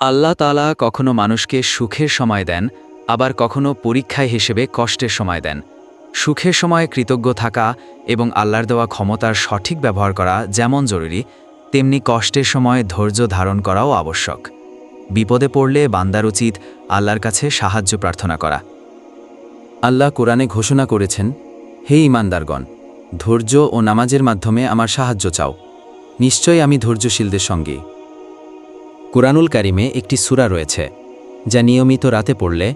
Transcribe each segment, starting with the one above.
আল্লাহ তালা কখনো মানুষকে সুখের সময় দেন, আবার কখনো পরীক্ষায় হিসেবে কষ্টের সময় দেন। সুখের সময় কৃতজ্ঞ থাকা এবং আল্লাহর দেওয়া ক্ষমতার সঠিক ব্যবহার করা যেমন জরুরি, তেমনি কষ্টের সময় ধৈর্য ধারণ করাও আবশ্যক। বিপদে পড়লে বান্দার উচিত আল্লাহর কাছে সাহায্য প্রার্থনা করা। আল্লাহ কোরআনে ঘোষণা করেছেন, হে ইমানদারগণ, ধৈর্য ও নামাজের মাধ্যমে আমার সাহায্য চাও। নিশ্চয়ই আমি ধৈর্যশীলদের সঙ্গে। কুরআনুল কারিমে একটি সুরা রয়েছে, যা নিয়মিত রাতে পড়লে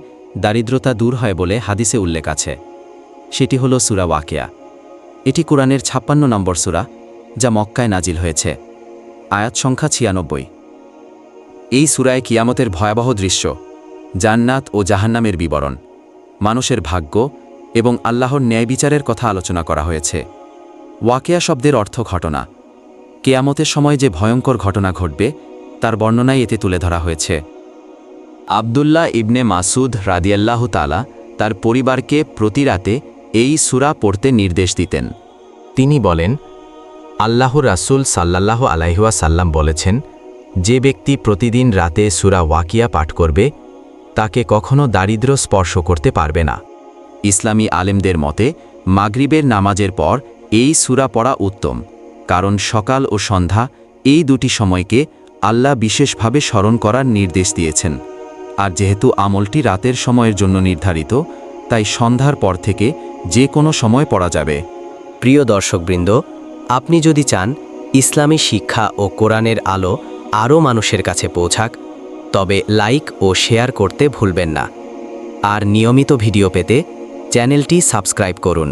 দারিদ্রতা দূর হয় বলে হাদিসে উল্লেখ আছে। সেটি হল সুরা ওয়াকিয়া। এটি কোরআনের ছাপ্পান্ন নম্বর সুরা, যা মক্কায় নাজিল হয়েছে। আয়াত সংখ্যা ছিয়ানব্বই। এই সুরায় কিয়ামতের ভয়াবহ দৃশ্য, জান্নাত ও জাহান্নামের বিবরণ, মানুষের ভাগ্য এবং আল্লাহর ন্যায় বিচারের কথা আলোচনা করা হয়েছে। ওয়াকিয়া শব্দের অর্থ ঘটনা। কেয়ামতের সময় যে ভয়ঙ্কর ঘটনা ঘটবে তার বর্ণনাই এতে তুলে ধরা হয়েছে। আবদুল্লাহ ইবনে মাসুদ রাদিয়াল্লাহ তালা তার পরিবারকে প্রতি রাতে এই সুরা পড়তে নির্দেশ দিতেন। তিনি বলেন, আল্লাহ রাসূল সাল্লাল্লাহ আলাইহুয়া সাল্লাম বলেছেন, যে ব্যক্তি প্রতিদিন রাতে সুরা ওয়াকিয়া পাঠ করবে, তাকে কখনো দারিদ্র স্পর্শ করতে পারবে না। ইসলামী আলেমদের মতে, মাগরিবের নামাজের পর এই সুরা পড়া উত্তম, কারণ সকাল ও সন্ধ্যা এই দুটি সময়কে আল্লাহ বিশেষভাবে স্মরণ করার নির্দেশ দিয়েছেন। আর যেহেতু আমলটি রাতের সময়ের জন্য নির্ধারিত, তাই সন্ধ্যার পর থেকে যে কোনো সময় পড়া যাবে। প্রিয় দর্শকবৃন্দ, আপনি যদি চান ইসলামী শিক্ষা ও কোরআনের আলো আরও মানুষের কাছে পৌঁছাক, তবে লাইক ও শেয়ার করতে ভুলবেন না। আর নিয়মিত ভিডিও পেতে চ্যানেলটি সাবস্ক্রাইব করুন।